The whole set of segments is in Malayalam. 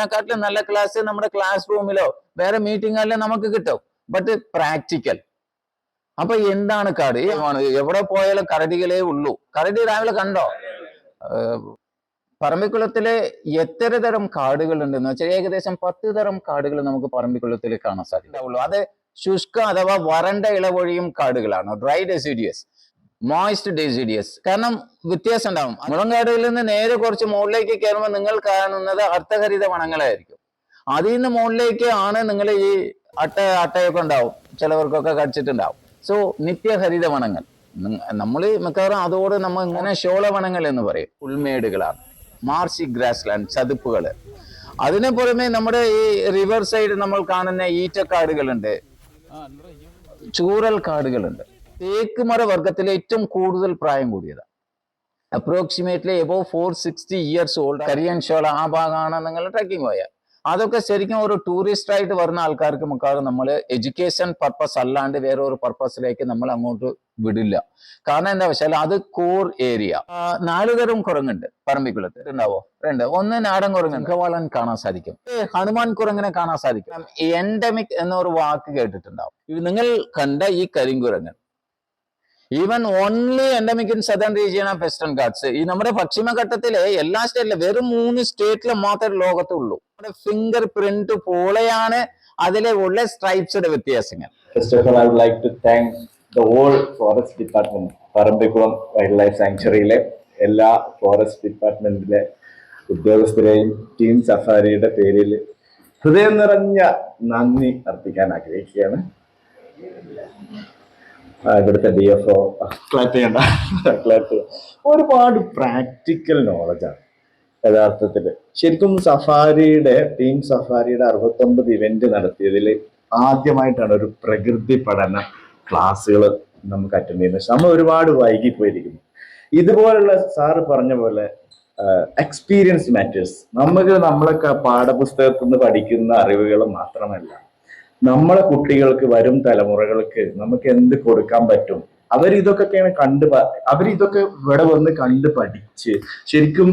അതിനെക്കാട്ടിലും നല്ല ക്ലാസ് നമ്മുടെ ക്ലാസ് റൂമിലോ വേറെ മീറ്റിംഗിലോ നമുക്ക് കിട്ടും. ബട്ട് പ്രാക്ടിക്കൽ അപ്പൊ എന്താണ് കാട് എവിടെ പോയാലും കരടികളേ ഉള്ളൂ. കരടി രാവിലെ കണ്ടോ? പറമ്പിക്കുളത്തിലെ എത്ര തരം കാടുകൾ ഉണ്ടെന്ന് വെച്ചാൽ ഏകദേശം പത്ത് തരം കാടുകൾ നമുക്ക് പറമ്പിക്കുളത്തിൽ കാണാൻ സാധിക്കുള്ളൂ അത് ശുഷ്ക അഥവാ വരണ്ട ഇളവൊഴിയും കാടുകളാണ്. ഡ്രൈ ഡെസിഡിയസ് മോയിസ്റ്റ് ഡെസിഡിയസ് കാരണം വ്യത്യാസം ഉണ്ടാവും. മുളങ്കാടുകളിൽ നിന്ന് നേരെ കുറച്ച് മുകളിലേക്ക് കയറുമ്പോൾ നിങ്ങൾ കാണുന്നത് അർത്ഥഹരിത വനങ്ങളായിരിക്കും. അതിൽ നിന്ന് മുകളിലേക്ക് ആണ് നിങ്ങൾ ഈ അട്ട അട്ടയൊക്കെ ഉണ്ടാവും. ചിലവർക്കൊക്കെ കടിച്ചിട്ടുണ്ടാവും. സോ നിത്യഹരിത വനങ്ങൾ. നമ്മൾ മിക്കവാറും അതോട് നമ്മൾ ഇങ്ങനെ ശോളവനങ്ങൾ എന്ന് പറയും. പുൽമേടുകളാണ്. മാർസി ഗ്രാസ് ലാൻഡ് ചതുപ്പുകൾ. അതിന് പുറമെ നമ്മുടെ ഈ റിവർ സൈഡ് നമ്മൾ കാണുന്ന ഈറ്റക്കാടുകളുണ്ട്. ചൂറൽ കാടുകളുണ്ട് തേക്ക് വർഗത്തിലെ ഏറ്റവും കൂടുതൽ പ്രായം കൂടിയതാണ് approximately above four sixty years old Kariyan Shola ആ ഭാഗമാണ് നിങ്ങൾ ട്രക്കിംഗ് പോയാൽ അതൊക്കെ ശരിക്കും ഒരു ടൂറിസ്റ്റ് ആയിട്ട് വരുന്ന ആൾക്കാർക്ക് മിക്കവാറും നമ്മൾ എഡ്യൂക്കേഷൻ പർപ്പസ് അല്ലാണ്ട് വേറെ ഒരു പർപ്പസിലേക്ക് നമ്മൾ അങ്ങോട്ട് വിടില്ല. കാരണം എന്താ വെച്ചാൽ അത് കോർ ഏരിയ നാല് തരം കുരങ്ങുണ്ട് പറമ്പിക്കുളത്ത്. ഉണ്ടാവോ രണ്ട്. ഒന്ന് നാടൻ കുരങ്ങൻ മുഖവാളൻ കാണാൻ സാധിക്കും. ഹനുമാൻ കുരങ്ങനെ കാണാൻ സാധിക്കും. എൻഡമിക് എന്നൊരു വാക്ക് കേട്ടിട്ടുണ്ടാവും. നിങ്ങൾ കണ്ട ഈ കരിങ്കുരങ്ങൻ even only endemic in southern region of Western Ghats ഈ നമ്മുടെ പശ്ചിമഘട്ടത്തിലെ എല്ലാ സ്റ്റേറ്റിലും വെറും മൂന്ന് സ്റ്റേറ്റിലും മാത്രമേ ലോകത്തുള്ളൂ. നമ്മുടെ ഫിംഗർ പ്രിന്റ് പോലെയാണ് അതിലെ ഉള്ള സ്ട്രൈപ്സിന്റെ വ്യത്യാസങ്ങൾ. First of I thank the whole forest department, Parambikulam wild life സാങ്ച്വറിയിലെ എല്ലാ ഫോറസ്റ്റ് ഡിപ്പാർട്ട്മെന്റിലെ ഉദ്യോഗസ്ഥരെയും ടീം സഫാരിയുടെ പേരിൽ ഹൃദയം നിറഞ്ഞ നന്ദി അർപ്പിക്കാൻ ആഗ്രഹിക്കുകയാണ്. ഇവിടുത്തെ ഡി എഫ് ഒ ക്ലാറ്റ് ചെയ്യണ്ട. ക്ലാപ്പ് ഒരുപാട് പ്രാക്ടിക്കൽ നോളജാണ് യഥാർത്ഥത്തിൽ. ശരിക്കും സഫാരിയുടെ ടീം സഫാരിയുടെ അറുപത്തൊമ്പത് ഇവന്റ് നടത്തിയതിൽ ആദ്യമായിട്ടാണ് ഒരു പ്രകൃതി പഠന ക്ലാസ്സുകൾ നമുക്ക് അറ്റൻഡ് ചെയ്യുന്നത്. നമ്മൾ ഒരുപാട് വൈകിപ്പോയിരിക്കുന്നു. ഇതുപോലുള്ള സാറ് പറഞ്ഞ പോലെ എക്സ്പീരിയൻസ് മാറ്റേഴ്സ് നമുക്ക് നമ്മളൊക്കെ പാഠപുസ്തകത്തിൽ നിന്ന് പഠിക്കുന്ന അറിവുകൾ മാത്രമല്ല നമ്മളെ കുട്ടികൾക്ക് വരും തലമുറകൾക്ക് നമുക്ക് എന്ത് കൊടുക്കാൻ പറ്റും? അവരിതൊക്കെയാണ് കണ്ട് അവരിതൊക്കെ ഇവിടെ വന്ന് കണ്ട് പഠിച്ച് ശരിക്കും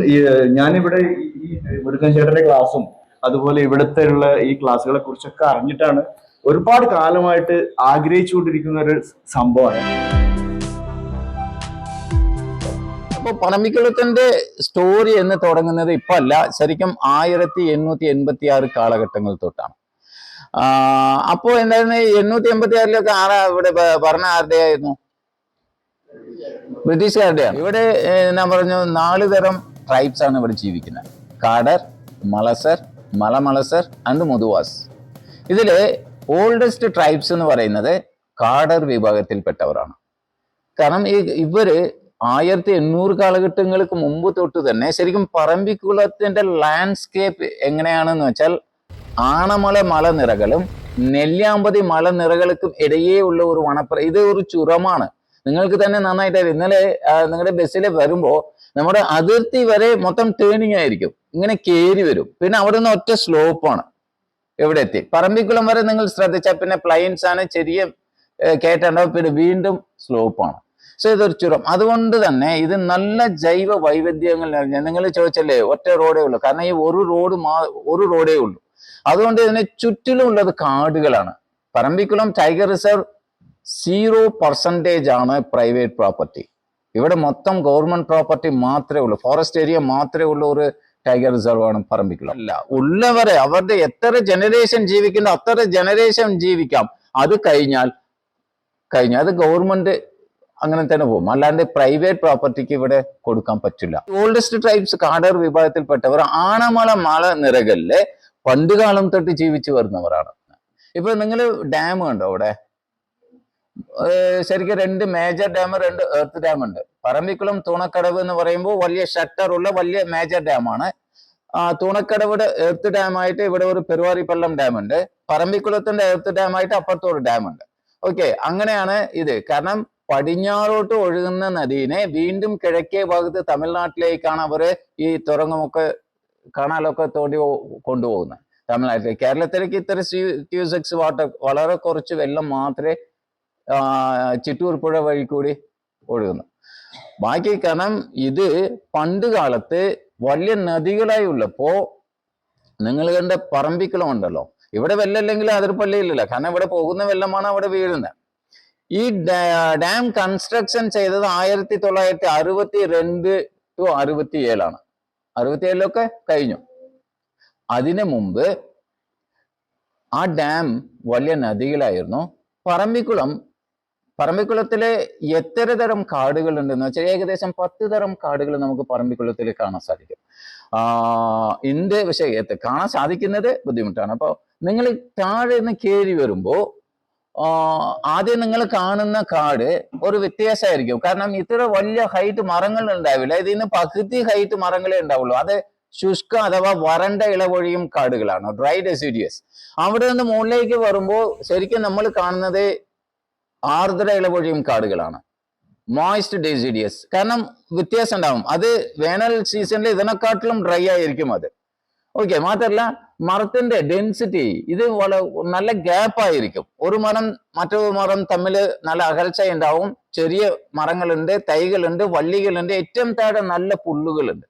ഞാനിവിടെ ഈ മുരുകൻ ചേട്ടന്റെ ക്ലാസ്സും അതുപോലെ ഇവിടുത്തെ ഉള്ള ഈ ക്ലാസ്സുകളെ കുറിച്ചൊക്കെ അറിഞ്ഞിട്ടാണ് ഒരുപാട് കാലമായിട്ട് ആഗ്രഹിച്ചുകൊണ്ടിരിക്കുന്ന ഒരു സംഭവമാണ്. അപ്പൊ പറമ്പിക്കുളത്തിന്റെ സ്റ്റോറി എന്ന് തുടങ്ങുന്നത് ഇപ്പൊ അല്ല ശരിക്കും ആയിരത്തി എണ്ണൂറ്റി എൺപത്തി ആറ് കാലഘട്ടങ്ങൾ തൊട്ടാണ്. അപ്പോ എന്തായിരുന്നു എണ്ണൂറ്റി എൺപത്തി ആറിലൊക്കെ ആരാ ഇവിടെ ഭരണ ആരുടെ ആയിരുന്നു ബ്രിട്ടീഷുകാരുടെയാണ് ഇവിടെ ഞാൻ പറഞ്ഞു നാല് തരം ട്രൈബ്സ് ആണ് ഇവിടെ ജീവിക്കുന്നത്. കാടർ മലസർ മലമലസർ ആൻഡ് മുതുവാസ്. ഇതിൽ ഓൾഡസ്റ്റ് ട്രൈബ്സ് എന്ന് പറയുന്നത് കാടർ വിഭാഗത്തിൽപ്പെട്ടവരാണ്. കാരണം ഈ ഇവർ ആയിരത്തി എണ്ണൂറ് കാലഘട്ടങ്ങൾക്ക് മുമ്പ് തൊട്ട് തന്നെ ശരിക്കും പറമ്പിക്കുളത്തിന്റെ ലാൻഡ്സ്കേപ്പ് എങ്ങനെയാണെന്ന് വെച്ചാൽ ആണമല മലനിരകളും നെല്ലിയാമ്പതി മലനിരകൾക്കും ഇടയേ ഉള്ള ഒരു വനപ്ര ഇത് ഒരു ചുരമാണ്. നിങ്ങൾക്ക് തന്നെ നന്നായിട്ട് ഇന്നലെ നിങ്ങളുടെ ബസ്സിൽ വരുമ്പോൾ നമ്മുടെ അതിർത്തി വരെ മൊത്തം ടേണിംഗ് ആയിരിക്കും. ഇങ്ങനെ കയറി വരും. പിന്നെ അവിടെ നിന്ന് ഒറ്റ സ്ലോപ്പാണ് എവിടെ എത്തി? പറമ്പിക്കുളം വരെ നിങ്ങൾ ശ്രദ്ധിച്ചാൽ പിന്നെ പ്ലൈൻസ് ആണ് ചെറിയ കേട്ടുണ്ടാവും പിന്നെ വീണ്ടും സ്ലോപ്പാണ് സോ ഇതൊരു ചുരം. അതുകൊണ്ട് തന്നെ ഇത് നല്ല ജൈവ വൈവിധ്യങ്ങൾ നിറഞ്ഞ നിങ്ങൾ ചോദിച്ചല്ലേ ഒറ്റ റോഡേ ഉള്ളൂ. കാരണം ഈ ഒരു റോഡ് മാ ഒരു റോഡേ ഉള്ളൂ. അതുകൊണ്ട് ഇതിന് ചുറ്റിലും ഉള്ളത് കാടുകളാണ്. Parambikulam tiger reserve zero percentage ആണ് പ്രൈവറ്റ് പ്രോപ്പർട്ടി ഇവിടെ മൊത്തം ഗവൺമെന്റ് പ്രോപ്പർട്ടി മാത്രമേ ഉള്ളൂ. ഫോറസ്റ്റ് ഏരിയ മാത്രമേ ഉള്ളൂ ഒരു ടൈഗർ റിസർവ് ആണ് പറമ്പിക്കുളം. അല്ല ഉള്ളവരെ അവരുടെ എത്ര ജനറേഷൻ ജീവിക്കുന്നു അത്ര ജനറേഷൻ ജീവിക്കാം. അത് കഴിഞ്ഞാൽ കഴിഞ്ഞാൽ അത് ഗവൺമെന്റ് അങ്ങനെ തന്നെ പോകും. അല്ലാണ്ട് പ്രൈവറ്റ് പ്രോപ്പർട്ടിക്ക് ഇവിടെ കൊടുക്കാൻ പറ്റില്ല. ഓൾഡസ്റ്റ് ട്രൈബ്സ് കാടർ വിഭാഗത്തിൽപ്പെട്ടവർ ആണമല മല നിരകളിൽ പണ്ടുകാലം തൊട്ട് ജീവിച്ചു വരുന്നവരാണ്. ഇപ്പൊ നിങ്ങൾ ഡാം ഉണ്ടോ അവിടെ? ശരിക്കും രണ്ട് മേജർ ഡാം രണ്ട് എർത്ത് ഡാം ഉണ്ട്. പറമ്പിക്കുളം തൂണക്കടവ് എന്ന് പറയുമ്പോൾ വലിയ ഷട്ടർ ഉള്ള വലിയ മേജർ ഡാമാണ് തൂണക്കടവിടെ എർത്ത് ഡാമായിട്ട് ഇവിടെ ഒരു പെരുവാറിപ്പള്ളം ഡാം ഉണ്ട്. പറമ്പിക്കുളത്തിന്റെ എർത്ത് ഡാമായിട്ട് അപ്പുറത്തൊരു ഡാം ഉണ്ട്. ഓക്കെ അങ്ങനെയാണ് ഇത്. കാരണം പടിഞ്ഞാറോട്ട് ഒഴുകുന്ന നദീനെ വീണ്ടും കിഴക്കേ ഭാഗത്ത് തമിഴ്നാട്ടിലേക്കാണ് അവർ ഈ തുറങ്ങമൊക്കെ കനാലൊക്കെ തോണ്ടി കൊണ്ടുപോകുന്നത് തമിഴ്നാട്ടിൽ കേരളത്തിലേക്ക് ഇത്ര ക്യൂസെക്സ് വാട്ടർ വളരെ കുറച്ച് വെള്ളം മാത്രമേ ചിറ്റൂർ പുഴ വഴി കൂടി ഒഴുകുന്നു. ബാക്കി കാരണം ഇത് പണ്ട് കാലത്ത് വലിയ നദികളായി ഉള്ളപ്പോ നിങ്ങൾ കണ്ട പറമ്പിക്കുളം ഉണ്ടല്ലോ. ഇവിടെ വെള്ളമില്ലെങ്കിൽ അതിർപ്പള്ളിയിലില്ല കാരണം ഇവിടെ പോകുന്ന വെള്ളമാണ് അവിടെ വീഴുന്നത് ഈ ഡാം കൺസ്ട്രക്ഷൻ ചെയ്തത് ആയിരത്തി തൊള്ളായിരത്തി അറുപത്തി രണ്ട് ടു അറുപത്തി ഏഴാണ് അറുപത്തി ഏഴിലൊക്കെ കഴിഞ്ഞു. അതിനു മുമ്പ് ആ ഡാം വലിയ നദികളായിരുന്നു. പറമ്പിക്കുളം പറമ്പിക്കുളത്തിലെ എത്ര തരം കാടുകൾ ഉണ്ടെന്ന് വെച്ചാൽ ഏകദേശം പത്ത് തരം കാടുകൾ നമുക്ക് പറമ്പിക്കുളത്തിൽ കാണാൻ സാധിക്കും. ഇന്ത്യ പക്ഷേ കാണാൻ സാധിക്കുന്നത് ബുദ്ധിമുട്ടാണ്. അപ്പോൾ നിങ്ങൾ താഴെ നിന്ന് കയറി വരുമ്പോൾ ആദ്യം നിങ്ങൾ കാണുന്ന കാട് ഒരു വ്യത്യാസമായിരിക്കും. കാരണം ഇത്ര വലിയ ഹൈറ്റ് മരങ്ങൾ ഉണ്ടാവില്ല. ഇതിന് പകുതി ഹൈറ്റ് മരങ്ങളേ ഉണ്ടാവുള്ളൂ. അത് ശുഷ്ക അഥവാ വരണ്ട ഇളവൊഴിയും കാടുകളാണ്. ഡ്രൈ ഡെസിഡിയസ് അവിടെ നിന്ന് മുകളിലേക്ക് വരുമ്പോൾ ശരിക്കും നമ്മൾ കാണുന്നത് ആർദ്ര ഇളവൊഴിയും കാടുകളാണ്. മോയിസ്റ്റ് ഡെസിഡിയസ് കാരണം വ്യത്യാസം ഉണ്ടാവും. അത് വേനൽ സീസണിൽ ഇതിനെക്കാട്ടിലും ഡ്രൈ ആയിരിക്കും അത്. ഓക്കെ മാത്രല്ല മരത്തിന്റെ ഡെൻസിറ്റി ഇത് നല്ല ഗ്യാപ്പ് ആയിരിക്കും. ഒരു മരം മറ്റൊരു മരം തമ്മിൽ നല്ല അകൽച്ച ഉണ്ടാവും. ചെറിയ മരങ്ങളുണ്ട് തൈകളുണ്ട് വള്ളികളുണ്ട് ഏറ്റവും താഴെ നല്ല പുല്ലുകളുണ്ട്.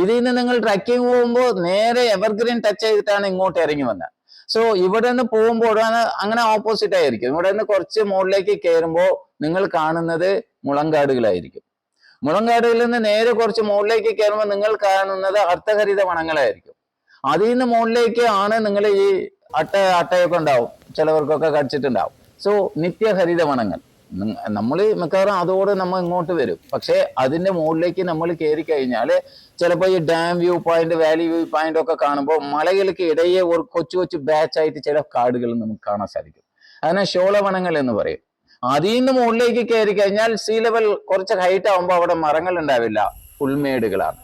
ഇതിൽ നിന്ന് നിങ്ങൾ ട്രക്കിംഗ് പോകുമ്പോൾ നേരെ എവർഗ്രീൻ ടച്ച് ചെയ്തിട്ടാണ് ഇങ്ങോട്ട് ഇറങ്ങി വന്നത് സോ ഇവിടെ നിന്ന് പോകുമ്പോഴാണ് അങ്ങനെ ഓപ്പോസിറ്റ് ആയിരിക്കും. ഇവിടെ നിന്ന് കുറച്ച് മുകളിലേക്ക് കയറുമ്പോൾ നിങ്ങൾ കാണുന്നത് മുളങ്കാടുകളായിരിക്കും. മുളങ്കാടുകളിൽ നിന്ന് നേരെ കുറച്ച് മുകളിലേക്ക് കയറുമ്പോൾ നിങ്ങൾ കാണുന്നത് അർത്ഥഹരിത വനങ്ങളായിരിക്കും. അതിൽ നിന്ന് മുകളിലേക്ക് ആണ് നിങ്ങൾ ഈ അട്ട അട്ടയൊക്കെ ഉണ്ടാവും. ചിലവർക്കൊക്കെ കടിച്ചിട്ടുണ്ടാവും. സോ നിത്യഹരിത വനങ്ങൾ നമ്മൾ മിക്കവാറും അതോടെ നമ്മൾ ഇങ്ങോട്ട് വരും. പക്ഷേ അതിന്റെ മുകളിലേക്ക് നമ്മൾ കയറി കഴിഞ്ഞാൽ ചിലപ്പോൾ ഈ dam view point valley view point ഒക്കെ കാണുമ്പോൾ മലകൾക്ക് ഇടയെ ഒരു കൊച്ചു കൊച്ചു ബാച്ച് ആയിട്ട് ചില കാടുകൾ നമുക്ക് കാണാൻ സാധിക്കും. അതിനെ ശോളവനങ്ങൾ എന്ന് പറയും. അതിൽ നിന്ന് മുകളിലേക്ക് കയറി കഴിഞ്ഞാൽ സീ ലെവൽ കുറച്ച് ഹൈറ്റ് ആകുമ്പോൾ അവിടെ മരങ്ങൾ ഉണ്ടാവില്ല. പുൽമേടുകളാണ്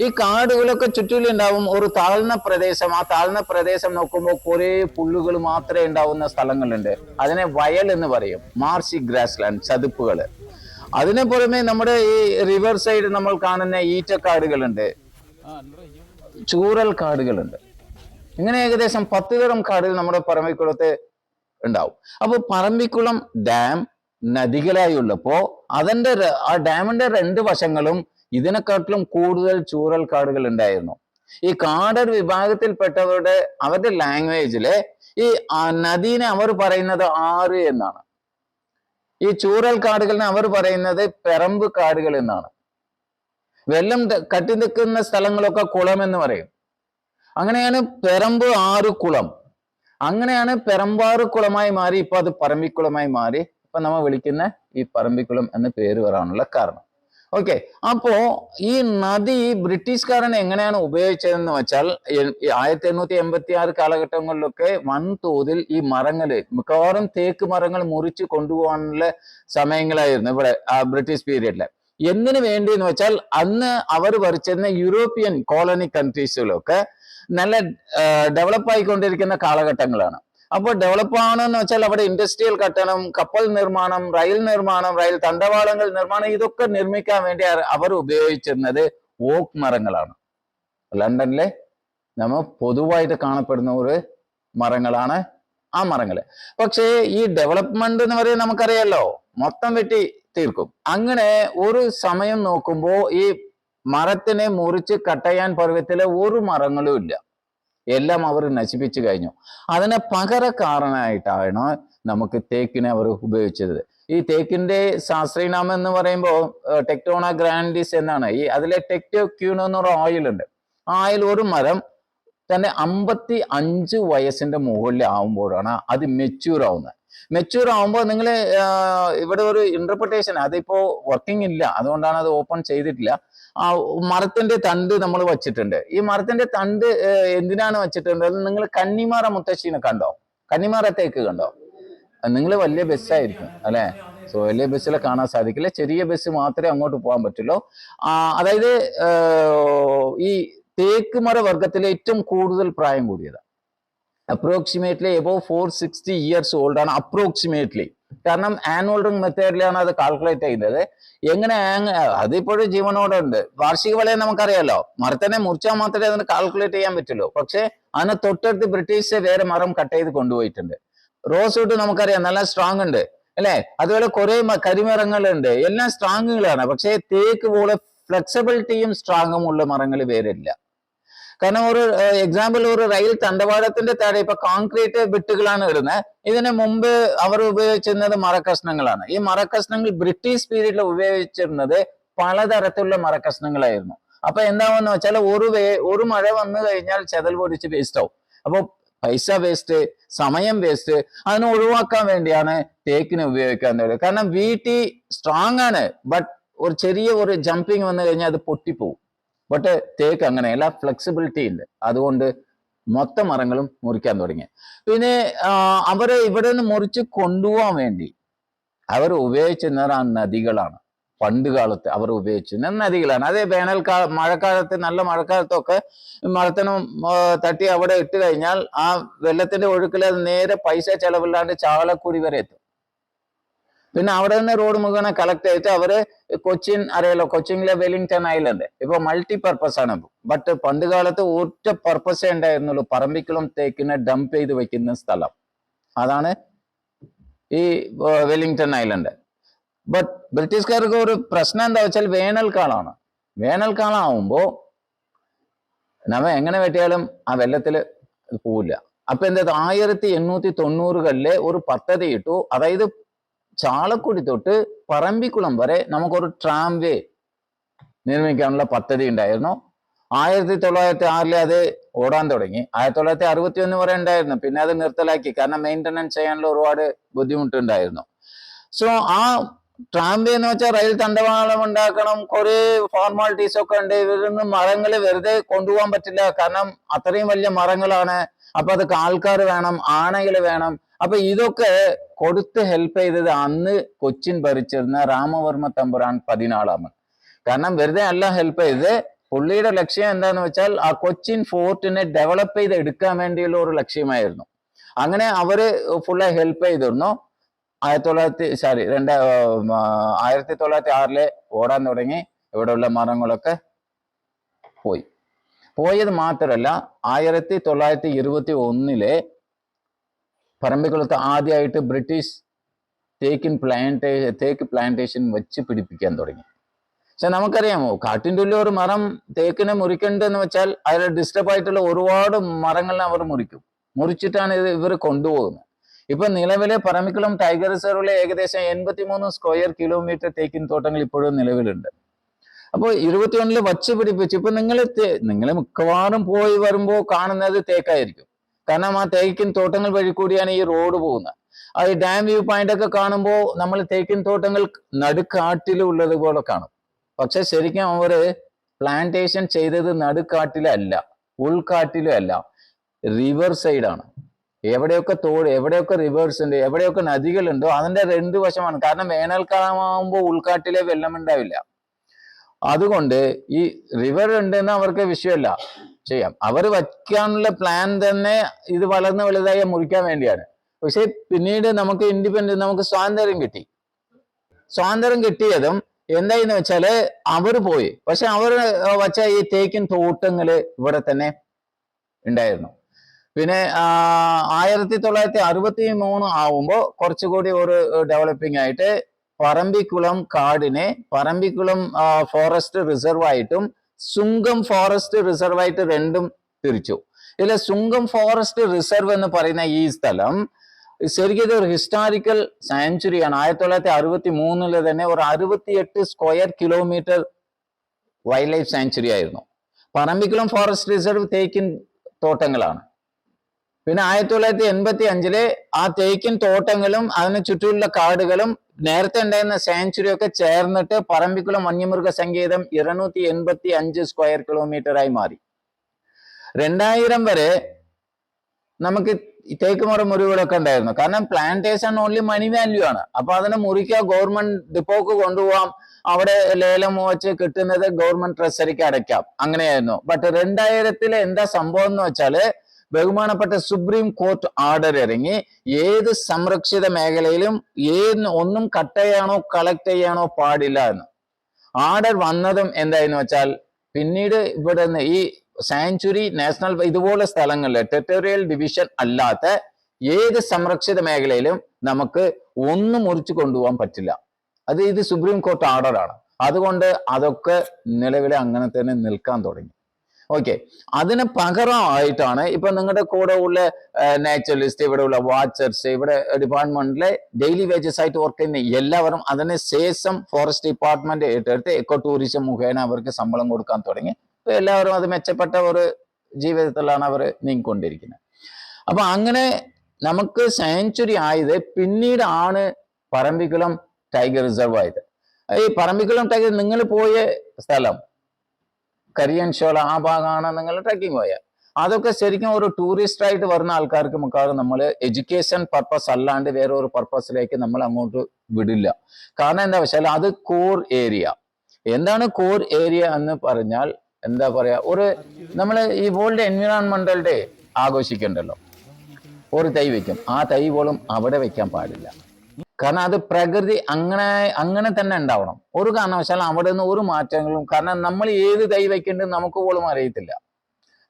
ഈ കാടുകളൊക്കെ ചുറ്റിലുണ്ടാവും ഒരു താഴ്ന്ന പ്രദേശം. ആ താഴ്ന്ന പ്രദേശം നോക്കുമ്പോൾ കുറെ പുല്ലുകൾ മാത്രമേ ഉണ്ടാവുന്ന സ്ഥലങ്ങളുണ്ട്. അതിനെ വയൽ എന്ന് പറയും. മാർഷി ഗ്രാസ് ലാൻഡ് ചതുപ്പുകൾ. അതിന് പുറമെ നമ്മുടെ ഈ റിവർ സൈഡ് നമ്മൾ കാണുന്ന ഈറ്റക്കാടുകളുണ്ട്. ചൂറൽ കാടുകളുണ്ട്. ഇങ്ങനെ ഏകദേശം പത്ത് തരം കാടുകൾ നമ്മുടെ പറമ്പിക്കുളത്ത് ഉണ്ടാവും. അപ്പോൾ പറമ്പിക്കുളം ഡാം നദികളായി ഉള്ളപ്പോൾ അതിന്റെ ആ ഡാമിന്റെ രണ്ട് വശങ്ങളും ഇതിനെക്കാട്ടിലും കൂടുതൽ ചൂറൽ കാടുകൾ ഉണ്ടായിരുന്നു. ഈ കാടർ വിഭാഗത്തിൽപ്പെട്ടവരുടെ അവരുടെ ലാംഗ്വേജിൽ ഈ നദീനെ അവർ പറയുന്നത് ആറ് എന്നാണ്. ഈ ചൂറൽ കാടുകളിനെ അവർ പറയുന്നത് പെറമ്പ് കാടുകൾ എന്നാണ്. വെള്ളം കെട്ടി നിൽക്കുന്ന സ്ഥലങ്ങളൊക്കെ കുളം എന്ന് പറയും. അങ്ങനെയാണ് പെറമ്പ് ആറ് കുളം. അങ്ങനെയാണ് പെറമ്പാറ് കുളമായി മാറി ഇപ്പൊ അത് പറമ്പിക്കുളമായി മാറി. ഇപ്പൊ നമ്മൾ വിളിക്കുന്ന ഈ പറമ്പിക്കുളം എന്ന പേര് വരാനുള്ള കാരണം. ഓക്കെ അപ്പോ ഈ നദി ബ്രിട്ടീഷുകാരൻ എങ്ങനെയാണ് ഉപയോഗിച്ചതെന്ന് വെച്ചാൽ ആയിരത്തി എണ്ണൂറ്റി എൺപത്തി ആറ് കാലഘട്ടങ്ങളിലൊക്കെ വൻതോതിൽ ഈ മരങ്ങൾ മിക്കവാറും തേക്ക് മരങ്ങൾ മുറിച്ച് കൊണ്ടുപോകാനുള്ള സമയങ്ങളായിരുന്നു ഇവിടെ ആ ബ്രിട്ടീഷ് പീരീഡിൽ എന്തിനു വേണ്ടി എന്ന് വെച്ചാൽ അന്ന് അവർ ഭരിച്ചിരുന്ന യൂറോപ്യൻ കോളനി കൺട്രീസുകളൊക്കെ നല്ല ഡെവലപ്പ് ആയിക്കൊണ്ടിരിക്കുന്ന കാലഘട്ടങ്ങളാണ്. അപ്പോൾ ഡെവലപ്പ് ആവണമെന്ന് വെച്ചാൽ അവിടെ ഇൻഡസ്ട്രിയൽ കട്ടണം കപ്പൽ നിർമ്മാണം റെയിൽ നിർമ്മാണം റെയിൽ തണ്ടവാളങ്ങൾ നിർമ്മാണം ഇതൊക്കെ നിർമ്മിക്കാൻ വേണ്ടി അവർ- ഉപയോഗിച്ചിരുന്നത് ഓക്ക് മരങ്ങളാണ്. ലണ്ടനിലെ നമ്മൾ പൊതുവായിട്ട് കാണപ്പെടുന്ന ഒരു മരങ്ങളാണ് ആ മരങ്ങൾ പക്ഷേ ഈ ഡെവലപ്മെന്റ് എന്ന് പറയുന്നത് നമുക്കറിയാലോ മൊത്തം വെട്ടി തീർക്കും. അങ്ങനെ ഒരു സമയം നോക്കുമ്പോൾ ഈ മരത്തിനെ മുറിച്ച് കട്ടയാൻ പർവത്തിലെ ഒരു മരങ്ങളും ഇല്ല. എല്ലാം അവർ നശിപ്പിച്ചു കഴിഞ്ഞു. അതിന് പകരക്കാരനായിട്ടാണ് നമുക്ക് തേക്കിനെ അവർ ഉപയോഗിച്ചത്. ഈ തേക്കിന്റെ ശാസ്ത്രീയനാമം എന്ന് പറയുമ്പോൾ ടെക്ടോണ ഗ്രാൻഡിസ് എന്നാണ്. ഈ അതിലെ ടെക്ടോ ക്യൂണോ എന്നൊരു ഓയിൽ ഉണ്ട്. ആയിൽ ഒരു മരം തന്നെ അമ്പത്തി അഞ്ച് വയസ്സിന്റെ മുകളിൽ ആവുമ്പോഴാണ് അത് മെച്യൂർ ആവുന്നത്. മെച്യൂർ ആവുമ്പോൾ നിങ്ങൾ ഇവിടെ ഒരു ഇന്റർപ്രിട്ടേഷൻ അതിപ്പോ വർക്കിംഗ് ഇല്ല. അതുകൊണ്ടാണ് അത് ഓപ്പൺ ചെയ്തിട്ടില്ല. മരത്തിന്റെ തണ്ട് നമ്മൾ വച്ചിട്ടുണ്ട്. ഈ മരത്തിന്റെ തണ്ട് എന്തിനാണ് വെച്ചിട്ടുണ്ട് നിങ്ങൾ കന്നിമാറ മുത്തശ്ശീനെ കണ്ടോ? കന്നിമാറ തേക്ക് കണ്ടോ? നിങ്ങൾ വലിയ ബസ്സായിരിക്കും അല്ലെ? സോ വലിയ ബസ്സിൽ കാണാൻ സാധിക്കില്ല. ചെറിയ ബസ് മാത്രമേ അങ്ങോട്ട് പോകാൻ പറ്റുള്ളൂ. ആ, അതായത് ഈ തേക്ക് മര വർഗത്തിലെ ഏറ്റവും കൂടുതൽ പ്രായം കൂടിയത്. Approximately above four sixty years old ആണ് അപ്രോക്സിമേറ്റ്ലി കാരണം ആനുവൽ റിംഗ് മെത്തേഡിലാണ് അത് കാൽക്കുലേറ്റ് ചെയ്യുന്നത്. എങ്ങനെ അതിപ്പോഴും ജീവനോടെ ഉണ്ട്. വാർഷിക വലയം നമുക്കറിയാലോ. മരത്തിനെ മുറിച്ചാൽ മാത്രമേ അതിന് കാൽക്കുലേറ്റ് ചെയ്യാൻ പറ്റുള്ളൂ. പക്ഷെ അതിന് തൊട്ടടുത്ത് ബ്രിട്ടീഷ് വേറെ മരം കട്ട് ചെയ്ത് കൊണ്ടുപോയിട്ടുണ്ട്. റോസ് വുഡ് നമുക്കറിയാം നല്ല സ്ട്രോങ് ഉണ്ട്. അല്ലെ? അതുപോലെ കുറെ കരിമരങ്ങളുണ്ട്. എല്ലാം സ്ട്രോങ്ങുകളാണ് പക്ഷേ തേക്ക് പോലെ ഫ്ലെക്സിബിലിറ്റിയും സ്ട്രോങ്ങും ഉള്ള മരങ്ങൾ വേറില്ല. കാരണം ഒരു എക്സാമ്പിൾ ഒരു റെയിൽ തണ്ടവാടത്തിന്റെ താഴെ ഇപ്പൊ കോൺക്രീറ്റ് ബിട്ടുകളാണ് ഇടുന്നത് ഇതിന് മുമ്പ് അവർ ഉപയോഗിച്ചിരുന്നത് മരക്കഷ്ണങ്ങളാണ് ഈ മരക്കഷ്ണങ്ങൾ ബ്രിട്ടീഷ് പീരീഡിൽ ഉപയോഗിച്ചിരുന്നത് പലതരത്തിലുള്ള മരക്കഷ്ണങ്ങളായിരുന്നു അപ്പൊ എന്താവെന്ന് വെച്ചാൽ ഒരു വേ ഒരു മഴ വന്നു കഴിഞ്ഞാൽ ചെതൽ പൊടിച്ച് വേസ്റ്റ് ആവും. അപ്പൊ പൈസ വേസ്റ്റ് സമയം വേസ്റ്റ് അതിനെ ഒഴിവാക്കാൻ വേണ്ടിയാണ് തേക്കിന് ഉപയോഗിക്കാൻ കാരണം വീട്ടി സ്ട്രോങ് ആണ് ബട്ട് ഒരു ചെറിയ ഒരു ജമ്പിങ് വന്നു കഴിഞ്ഞാൽ അത് പൊട്ടിപ്പോവും. ബട്ട് തേക്ക് അങ്ങനെയല്ല ഫ്ലെക്സിബിലിറ്റി ഇല്ല. അതുകൊണ്ട് മൊത്തം മരങ്ങളും മുറിക്കാൻ തുടങ്ങി. പിന്നെ അവരെ ഇവിടെ നിന്ന് മുറിച്ച് കൊണ്ടുപോകാൻ വേണ്ടി അവർ ഉപയോഗിച്ചിരുന്നത് ആ നദികളാണ്. പണ്ട് കാലത്ത് അവർ ഉപയോഗിച്ചിരുന്ന നദികളാണ്. അതേ വേനൽക്കാല മഴക്കാലത്ത് നല്ല മഴക്കാലത്തൊക്കെ മരത്തിനും ആ, തട്ടി അവിടെ ഇട്ട് കഴിഞ്ഞാൽ ആ വെള്ളത്തിന്റെ ഒഴുക്കിൽ അത് നേരെ പൈസ ചെലവില്ലാണ്ട് ചാവലക്കുടി വരെ എത്തും. പിന്നെ അവിടെ നിന്ന് റോഡ് മുഖേന കളക്ട് ചെയ്തിട്ട് അവർ കൊച്ചിൻ അറിയാലോ കൊച്ചിനിലെ വെല്ലിംഗ്ടൺ ഐലൻഡ് ഇപ്പൊ മൾട്ടി പർപ്പസ് ആണ് ബട്ട് പണ്ട് കാലത്ത് ഒറ്റ പർപ്പസേ ഉണ്ടായിരുന്നുള്ളൂ. പറമ്പിക്കുളം തേക്കിനെ ഡംപ് ചെയ്ത് വെക്കുന്ന സ്ഥലം. അതാണ് ഈ വെല്ലിംഗ്ടൺ ഐലൻഡ് ബട്ട് ബ്രിട്ടീഷുകാർക്ക് ഒരു പ്രശ്നം എന്താ വെച്ചാൽ വേനൽക്കാലമാണ് വേനൽക്കാലം ആവുമ്പോ നമ്മ എങ്ങനെ വെട്ടിയാലും ആ വെള്ളത്തിൽ പോവില്ല. അപ്പൊ എന്താ ആയിരത്തി എണ്ണൂറ്റി തൊണ്ണൂറുകളിലെ ഒരു പദ്ധതി ഇട്ടു. അതായത് ചാലക്കുടി തൊട്ട് പറമ്പിക്കുളം വരെ നമുക്കൊരു ട്രാംവേ നിർമ്മിക്കാനുള്ള പദ്ധതി ഉണ്ടായിരുന്നു. ആയിരത്തി തൊള്ളായിരത്തി ആറിൽ അത് ഓടാൻ തുടങ്ങി. ആയിരത്തി തൊള്ളായിരത്തി അറുപത്തി ഒന്ന് വരെ ഉണ്ടായിരുന്നു. പിന്നെ അത് നിർത്തലാക്കി. കാരണം മെയിന്റനൻസ് ചെയ്യാനുള്ള ഒരുപാട് ബുദ്ധിമുട്ടുണ്ടായിരുന്നു. സോ ആ ട്രാംവേ എന്ന് വെച്ചാൽ റെയിൽ തണ്ടവാളം ഉണ്ടാക്കണം. കുറെ ഫോർമാലിറ്റീസ് ഒക്കെ ഉണ്ട്. ഇവരൊന്നും മരങ്ങൾ വെറുതെ കൊണ്ടുപോകാൻ പറ്റില്ല. കാരണം അത്രയും വലിയ മരങ്ങളാണ്. അപ്പൊ അത് ആൾക്കാർ വേണം ആണകൾ വേണം. അപ്പൊ ഇതൊക്കെ കൊടുത്ത് ഹെൽപ്പ് ചെയ്തത് അന്ന് കൊച്ചിൻ ഭരിച്ചിരുന്ന രാമവർമ്മ തമ്പുരാൻ പതിനാലാമൻ. കാരണം വെറുതെ അല്ല ഹെൽപ്പ് ചെയ്ത് പുള്ളിയുടെ ലക്ഷ്യം എന്താന്ന് വെച്ചാൽ ആ കൊച്ചിൻ ഫോർട്ടിനെ ഡെവലപ്പ് ചെയ്ത് എടുക്കാൻ വേണ്ടിയുള്ള ഒരു ലക്ഷ്യമായിരുന്നു. അങ്ങനെ അവർ ഫുള്ള് ഹെൽപ്പ് ചെയ്തിരുന്നു. ആയിരത്തി തൊള്ളായിരത്തി സോറി രണ്ട് ആയിരത്തി തൊള്ളായിരത്തി ആറിൽ ഓടാൻ തുടങ്ങി. ഇവിടെയുള്ള മരങ്ങളൊക്കെ പോയി. പോയത് മാത്രമല്ല ആയിരത്തി തൊള്ളായിരത്തി ഇരുപത്തി ഒന്നിലെ പറമ്പിക്കുളത്ത് ആദ്യമായിട്ട് ബ്രിട്ടീഷ് തേക്കിൻ പ്ലാന്റേ തേക്ക് പ്ലാന്റേഷൻ വെച്ച് പിടിപ്പിക്കാൻ തുടങ്ങി. പക്ഷെ നമുക്കറിയാമോ കാട്ടിന്റെ ഉള്ളിൽ ഒരു മരം തേക്കിനെ മുറിക്കേണ്ടതെന്ന് വെച്ചാൽ അതിൽ ഡിസ്റ്റർബ് ആയിട്ടുള്ള ഒരുപാട് മരങ്ങളെ അവർ മുറിക്കും. മുറിച്ചിട്ടാണ് ഇത് ഇവർ കൊണ്ടുപോകുന്നത്. ഇപ്പൊ നിലവിലെ പറമ്പിക്കുളം ടൈഗർ റിസർവിലെ ഏകദേശം എൺപത്തിമൂന്ന് സ്ക്വയർ കിലോമീറ്റർ തേക്കിൻ തോട്ടങ്ങൾ ഇപ്പോഴും നിലവിലുണ്ട്. അപ്പോൾ ഇരുപത്തിയൊന്നിൽ വച്ച് പിടിപ്പിച്ചു. ഇപ്പൊ നിങ്ങൾ നിങ്ങൾ മിക്കവാറും പോയി വരുമ്പോൾ കാണുന്നത് തേക്കായിരിക്കും. കാരണം ആ തേക്കിൻ തോട്ടങ്ങൾ വഴി കൂടിയാണ് ഈ റോഡ് പോകുന്നത്. ആ ഈ ഡാം വ്യൂ പോയിന്റ് ഒക്കെ കാണുമ്പോൾ നമ്മൾ തേക്കിൻ തോട്ടങ്ങൾ നടുക്കാട്ടിലുള്ളത് പോലെ കാണും. പക്ഷെ ശരിക്കും അവർ പ്ലാന്റേഷൻ ചെയ്തത് നടുക്കാട്ടിലല്ല ഉൾക്കാട്ടിലും അല്ല റിവർ സൈഡാണ് എവിടെയൊക്കെ തോട് എവിടെയൊക്കെ റിവേഴ്സ് ഉണ്ട് എവിടെയൊക്കെ നദികളുണ്ടോ അതിന്റെ രണ്ട് വശമാണ്. കാരണം വേനൽക്കാലമാകുമ്പോൾ ഉൾക്കാട്ടിലെ വെള്ളം ഉണ്ടാവില്ല. അതുകൊണ്ട് ഈ റിവർ ഉണ്ടെന്ന് അവർക്ക് വിഷയമല്ല. ചെയ്യാം. അവർ വയ്ക്കാനുള്ള പ്ലാൻ തന്നെ ഇത് വളർന്ന് വലുതായി മുറിക്കാൻ വേണ്ടിയാണ്. പക്ഷെ പിന്നീട് നമുക്ക് ഇൻഡിപെൻഡന്റ് നമുക്ക് സ്വാതന്ത്ര്യം കിട്ടി. സ്വാതന്ത്ര്യം കിട്ടിയതും എന്തായെന്ന് വെച്ചാൽ അവർ പോയി. പക്ഷെ അവർ വച്ച ഈ തേക്കിൻ തോട്ടങ്ങൾ ഇവിടെ തന്നെ ഉണ്ടായിരുന്നു. പിന്നെ ആയിരത്തി തൊള്ളായിരത്തി അറുപത്തി മൂന്ന് ആവുമ്പോൾ കുറച്ചുകൂടി ഒരു ഡെവലപ്പിംഗ് ആയിട്ട് പറമ്പിക്കുളം കാടിനെ പറമ്പിക്കുളം ഫോറസ്റ്റ് റിസർവ് ആയിട്ടും സുങ്കം ഫോറസ്റ്റ് റിസർവ് ആയിട്ട് രണ്ടും തിരിച്ചു. ഇതിലെ സുങ്കം ഫോറസ്റ്റ് റിസർവ് എന്ന് പറയുന്ന ഈ സ്ഥലം ശരിക്കും ഒരു ഹിസ്റ്റോറിക്കൽ സാഞ്ചുറിയാണ് ആയിരത്തി തൊള്ളായിരത്തി അറുപത്തി മൂന്നിൽ തന്നെ ഒരു അറുപത്തിയെട്ട് square kilometre wild life sanctuary ആയിരുന്നു. പറമ്പിക്കുളം ഫോറസ്റ്റ് റിസർവ് തേക്കിൻ തോട്ടങ്ങളാണ്. പിന്നെ ആയിരത്തി തൊള്ളായിരത്തി എൺപത്തി അഞ്ചിൽ ആ തേക്കിൻ തോട്ടങ്ങളും അതിന് ചുറ്റുമുള്ള കാടുകളും നേരത്തെ ഉണ്ടായിരുന്ന സാങ്ച്വറിയൊക്കെ ചേർന്നിട്ട് പറമ്പിക്കുളം വന്യമൃഗ സങ്കേതം ഇരുന്നൂറ്റി എൺപത്തി അഞ്ച് സ്ക്വയർ കിലോമീറ്റർ ആയി മാറി. രണ്ടായിരം വരെ നമുക്ക് തേക്കുമുറ മുറിവുകളൊക്കെ ഉണ്ടായിരുന്നു. കാരണം പ്ലാന്റേഷൻ ഓൺലി മണി വാല്യൂ ആണ്. അപ്പൊ അതിനെ മുറിക്കുക ഗവൺമെന്റ് ഡിപ്പോക്ക് കൊണ്ടുപോകാം അവിടെ ലേലം വെച്ച് കിട്ടുന്നത് ഗവൺമെന്റ് ട്രഷറിക്ക് അടയ്ക്കാം. അങ്ങനെയായിരുന്നു. ബട്ട് രണ്ടായിരത്തിലെ എന്താ സംഭവം എന്ന് വെച്ചാൽ ബഹുമാനപ്പെട്ട സുപ്രീം കോർട്ട് ഓർഡർ ഇറങ്ങി. ഏത് സംരക്ഷിത മേഖലയിലും ഏത് ഒന്നും കട്ട് ചെയ്യാനോ കളക്ട് ചെയ്യാനോ പാടില്ല എന്ന്. ആർഡർ വന്നതും എന്തായെന്ന് വെച്ചാൽ പിന്നീട് ഇവിടെ നിന്ന് ഈ സാഞ്ചുറി നാഷണൽ ഇതുപോലെ സ്ഥലങ്ങളിൽ ടെറിട്ടോറിയൽ ഡിവിഷൻ അല്ലാത്ത ഏത് സംരക്ഷിത മേഖലയിലും നമുക്ക് ഒന്നും മുറിച്ചു കൊണ്ടുപോകാൻ പറ്റില്ല. അത് ഇത് സുപ്രീം കോർട്ട് ഓർഡറാണ് അതുകൊണ്ട് അതൊക്കെ നിലവിൽ അങ്ങനെ തന്നെ നിൽക്കാൻ തുടങ്ങി. ഓക്കെ അതിന് പകരമായിട്ടാണ് ഇപ്പൊ നിങ്ങളുടെ കൂടെ ഉള്ള നാച്ചുറലിസ്റ്റ് ഉള്ള വാച്ചേഴ്സ് ഇവിടെ ഡിപ്പാർട്ട്മെന്റിലെ ഡെയിലി വേജസ് ആയിട്ട് വർക്ക് ചെയ്യുന്ന എല്ലാവരും അതിന് ശേഷം ഫോറസ്റ്റ് ഡിപ്പാർട്ട്മെന്റ് ഏറ്റെടുത്ത് എക്കോ ടൂറിസം മുഖേന അവർക്ക് ശമ്പളം കൊടുക്കാൻ തുടങ്ങി. ഇപ്പൊ എല്ലാവരും അത് മെച്ചപ്പെട്ട ഒരു ജീവിതത്തിലാണ് അവർ നീങ്ങിക്കൊണ്ടിരിക്കുന്നത്. അപ്പൊ അങ്ങനെ നമുക്ക് സെഞ്ചുറി ആയത് പിന്നീടാണ് പറമ്പിക്കുളം ടൈഗർ റിസർവ് ആയത്. ഈ പറമ്പിക്കുളം ടൈഗർ നിങ്ങൾ പോയ സ്ഥലം കരിയൻഷോള ആ ഭാഗമാണ് നിങ്ങൾ ട്രക്കിംഗ് പോയാൽ അതൊക്കെ ശരിക്കും ഒരു ടൂറിസ്റ്റ് ആയിട്ട് വരുന്ന ആൾക്കാർക്ക് മുക്കാതെ നമ്മൾ എഡ്യൂക്കേഷൻ പർപ്പസ് അല്ലാണ്ട് വേറെ ഒരു പർപ്പസിലേക്ക് നമ്മൾ അങ്ങോട്ട് വിടില്ല. കാരണം എന്താ വെച്ചാൽ അത് കോർ ഏരിയ എന്താണ് കോർ ഏരിയ എന്ന് പറഞ്ഞാൽ എന്താ പറയാ ഒരു നമ്മൾ ഈ വേൾഡ് എൻവിറോൺമെന്റൽ ഡേ ആഘോഷിക്കണ്ടല്ലോ. ഒരു തൈ വെക്കും. ആ തൈ പോലും അവിടെ വെക്കാൻ പാടില്ല. കാരണം അത് പ്രകൃതി അങ്ങനെ അങ്ങനെ തന്നെ ഉണ്ടാവണം. ഒരു കാരണവശാലും അവിടെ നിന്ന് ഒരു മാറ്റങ്ങളും കാരണം നമ്മൾ ഏത് തൈ വയ്ക്കേണ്ടത് നമുക്ക് പോലും അറിയത്തില്ല.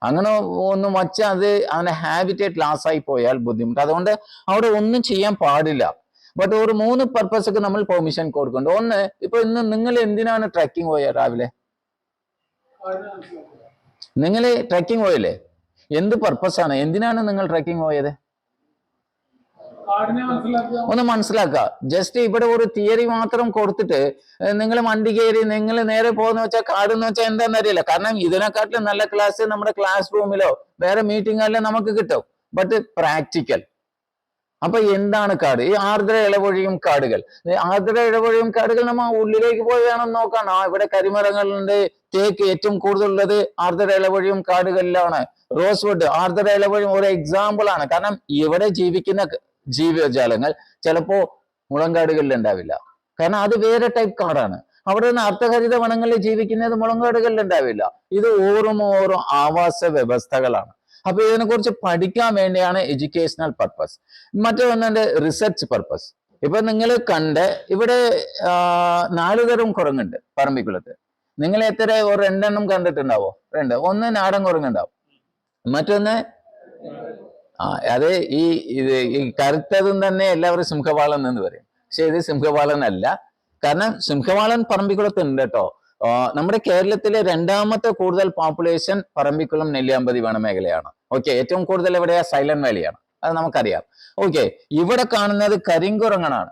അങ്ങനെ ഒന്ന് വച്ച് അത് അതിന്റെ ഹാബിറ്റേറ്റ് ലാസ് ആയി പോയാൽ ബുദ്ധിമുട്ട്. അതുകൊണ്ട് അവിടെ ഒന്നും ചെയ്യാൻ പാടില്ല. ബട്ട് ഒരു മൂന്ന് പർപ്പസൊക്കെ നമ്മൾ പെർമിഷൻ കൊടുക്കുന്നുണ്ട്. ഒന്ന് ഇപ്പൊ ഇന്ന് നിങ്ങൾ എന്തിനാണ് ട്രക്കിംഗ് പോയ രാവിലെ? നിങ്ങൾ ട്രക്കിംഗ് പോയല്ലേ? എന്ത് പർപ്പസാണ് എന്തിനാണ് നിങ്ങൾ ട്രക്കിംഗ് പോയത്? ഒന്ന് മനസ്സിലാക്കുക. ജസ്റ്റ് ഇവിടെ ഒരു തിയറി മാത്രം കൊടുത്തിട്ട് നിങ്ങൾ വണ്ടി കയറി നിങ്ങൾ നേരെ പോകുന്ന വെച്ചാൽ കാടെന്ന് വെച്ചാൽ എന്താണെന്ന് അറിയില്ല. കാരണം ഇതിനെക്കാട്ടിലും നല്ല ക്ലാസ് നമ്മുടെ ക്ലാസ് റൂമിലോ വേറെ മീറ്റിംഗിലോ നമുക്ക് കിട്ടും. ബട്ട് പ്രാക്ടിക്കൽ അപ്പൊ എന്താണ് കാട്? ഈ ആർദ്ര ഇളവൊഴിയും കാടുകൾ. ആർദ്ര ഇളവൊഴിയും കാടുകൾ നമ്മൾ ഉള്ളിലേക്ക് പോയി വേണം ആ ഇവിടെ കരിമരങ്ങളുണ്ട്. തേക്ക് ഏറ്റവും കൂടുതലുള്ളത് ആർദ്ര ഇളവൊഴിയും കാടുകളിലാണ്. റോസ്വുഡ് ആർദ്ര ഇളവഴിയും ഒരു എക്സാമ്പിൾ ആണ്. കാരണം ഇവിടെ ജീവിക്കുന്ന ജീവജാലങ്ങൾ ചിലപ്പോ മുളങ്കാടുകളിൽ ഉണ്ടാവില്ല. കാരണം അത് വേറെ ടൈപ്പ് കാടാണ് അവിടെ നിന്ന് അർത്ഥഹരിത വനങ്ങളിൽ ജീവിക്കുന്നത് മുളങ്കാടുകളിൽ ഉണ്ടാവില്ല. ഇത് ഓറും ഓറും ആവാസ വ്യവസ്ഥകളാണ്. അപ്പൊ ഇതിനെക്കുറിച്ച് പഠിക്കാൻ വേണ്ടിയാണ് എഡ്യൂക്കേഷണൽ പർപ്പസ് മറ്റൊന്നുണ്ട് റിസർച്ച് പർപ്പസ് ഇപ്പൊ നിങ്ങൾ കണ്ട് ഇവിടെ നാലുതരം നാല് തരം കുരങ്ങുണ്ട് പറമ്പിക്കുളത്ത്. നിങ്ങൾ എത്ര ഒരു രണ്ടെണ്ണം കണ്ടിട്ടുണ്ടാവോ? രണ്ട്. ഒന്ന് നാടൻ കുരങ്ങുണ്ടാവും. മറ്റൊന്ന് ആ അത് ഈ ഇത് ഈ കറുത്തതും തന്നെ എല്ലാവരും സിംഹവാളൻ എന്ന് പറയും. പക്ഷെ ഇത് സിംഹവാളൻ അല്ല. കാരണം സിംഹവാളൻ പറമ്പിക്കുളത്തുണ്ട് കേട്ടോ. നമ്മുടെ കേരളത്തിലെ രണ്ടാമത്തെ കൂടുതൽ പോപ്പുലേഷൻ പറമ്പിക്കുളം നെല്ലിയാമ്പതി വനമേഖലയാണ്. ഓക്കെ ഏറ്റവും കൂടുതൽ എവിടെയാ? സൈലന്റ് വാലിയാണ് അത് നമുക്കറിയാം. ഓക്കെ ഇവിടെ കാണുന്നത് കരിങ്കുരങ്ങനാണ്.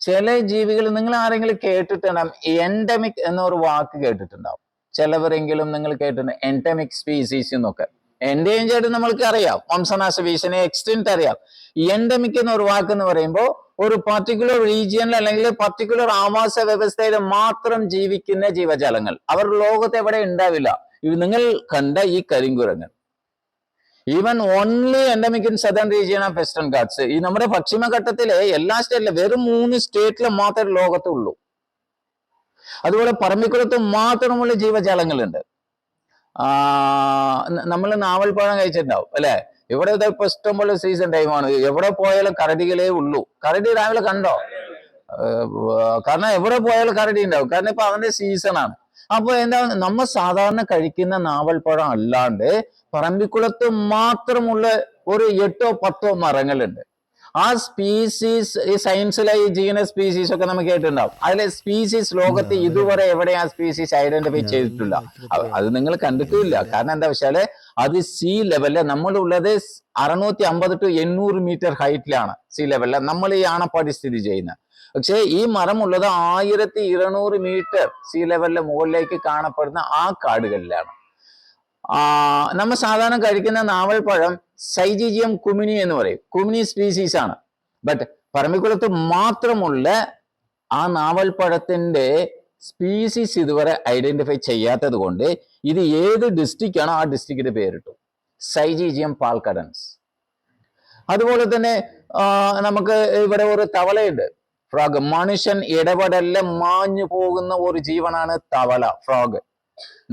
ചില ജീവികൾ നിങ്ങൾ ആരെങ്കിലും കേട്ടിട്ടുണ്ടാവും? എൻഡമിക് എന്നൊരു വാക്ക് കേട്ടിട്ടുണ്ടാവും. ചിലവരെങ്കിലും നിങ്ങൾ കേട്ടിട്ടുണ്ട്. എൻഡമിക് സ്പീസീസ് എന്നൊക്കെ. എൻഡേഞ്ചേർഡ് നമ്മൾക്ക് അറിയാം. വംശനാശ ഭീഷണി എക്സ്റ്റെന്റ് അറിയാം. എൻഡമിക് എന്ന ഒരു വാക്ക് എന്ന് പറയുമ്പോൾ ഒരു പർട്ടിക്കുലർ റീജിയനിൽ അല്ലെങ്കിൽ പർട്ടിക്കുലർ ആവാസ വ്യവസ്ഥയിൽ മാത്രം ജീവിക്കുന്ന ജീവജാലങ്ങൾ. അവർ ലോകത്ത് എവിടെ ഉണ്ടാവില്ല. നിങ്ങൾ കണ്ട ഈ കരിങ്കുരങ്ങൻ even only endemic in southern region of western Ghats ഈ നമ്മുടെ പശ്ചിമഘട്ടത്തിലെ എല്ലാ സ്റ്റേറ്റിലും വെറും മൂന്ന് സ്റ്റേറ്റിലും മാത്രമേ ലോകത്തുള്ളൂ. അതുപോലെ പറമ്പിക്കുളത്ത് മാത്രമുള്ള ജീവജാലങ്ങളുണ്ട്. നമ്മൾ നാവൽപ്പഴം കഴിച്ചിട്ടുണ്ടാവും അല്ലേ? ഇവിടെ ഇപ്പൊ ഇഷ്ടംപോലെ സീസൺ ടൈമാണ് എവിടെ പോയാലും കരടികളേ ഉള്ളൂ. കരടി രാവിലെ കണ്ടോ? കാരണം എവിടെ പോയാലും കരടി ഉണ്ടാവും. കാരണം ഇപ്പൊ അവന്റെ സീസണാണ് അപ്പൊ എന്താ നമ്മൾ സാധാരണ കഴിക്കുന്ന നാവൽപ്പഴം അല്ലാണ്ട് പറമ്പിക്കുളത്ത് മാത്രമുള്ള ഒരു എട്ടോ പത്തോ മരങ്ങളുണ്ട്. ആ സ്പീസീസ് ഈ സയൻസിലെ ഈ ജീന സ്പീസീസ് ഒക്കെ നമുക്ക് കേട്ടിട്ടുണ്ടാവും. അതിലെ സ്പീസീസ് ലോകത്ത് ഇതുവരെ എവിടെ ആ സ്പീസീസ് ഐഡന്റിഫൈ ചെയ്തിട്ടില്ല. അത് നിങ്ങൾ കണ്ടിട്ടില്ല. കാരണം എന്താ വെച്ചാൽ അത് സീ ലെവലിൽ നമ്മളുള്ളത് അറുന്നൂറ്റി അമ്പത് ടു എണ്ണൂറ് മീറ്റർ ഹൈറ്റിലാണ് സീ ലെവലിൽ നമ്മൾ ഈ ആണപ്പാടി സ്ഥിതി ചെയ്യുന്നത്. പക്ഷേ ഈ മരം ഉള്ളത് ആയിരത്തി ഇരുന്നൂറ് മീറ്റർ സീ ലെവലിലെ മുകളിലേക്ക് കാണപ്പെടുന്ന ആ കാടുകളിലാണ്. നമ്മൾ സാധാരണ കഴിക്കുന്ന നാവൽപ്പഴം സൈജിജിയം കുമിനി എന്ന് പറയും. കുമിനി സ്പീസീസ് ആണ്. ബട്ട് പറമ്പിക്കുളത്ത് മാത്രമുള്ള ആ നാവൽപ്പഴത്തിന്റെ സ്പീസീസ് ഇതുവരെ ഐഡന്റിഫൈ ചെയ്യാത്തത് കൊണ്ട് ഇത് ഏത് ഡിസ്ട്രിക്റ്റ് ആണോ ആ ഡിസ്ട്രിക്റ്റിന്റെ പേരിട്ടു. സൈജീജിയം പാൽക്കടൻസ്. അതുപോലെ തന്നെ നമുക്ക് ഇവിടെ ഒരു തവളയുണ്ട്. ഫ്രോഗ് മനുഷ്യൻ ഇടപെടലിൽ മാഞ്ഞു പോകുന്ന ഒരു ജീവനാണ് തവള ഫ്രോഗ്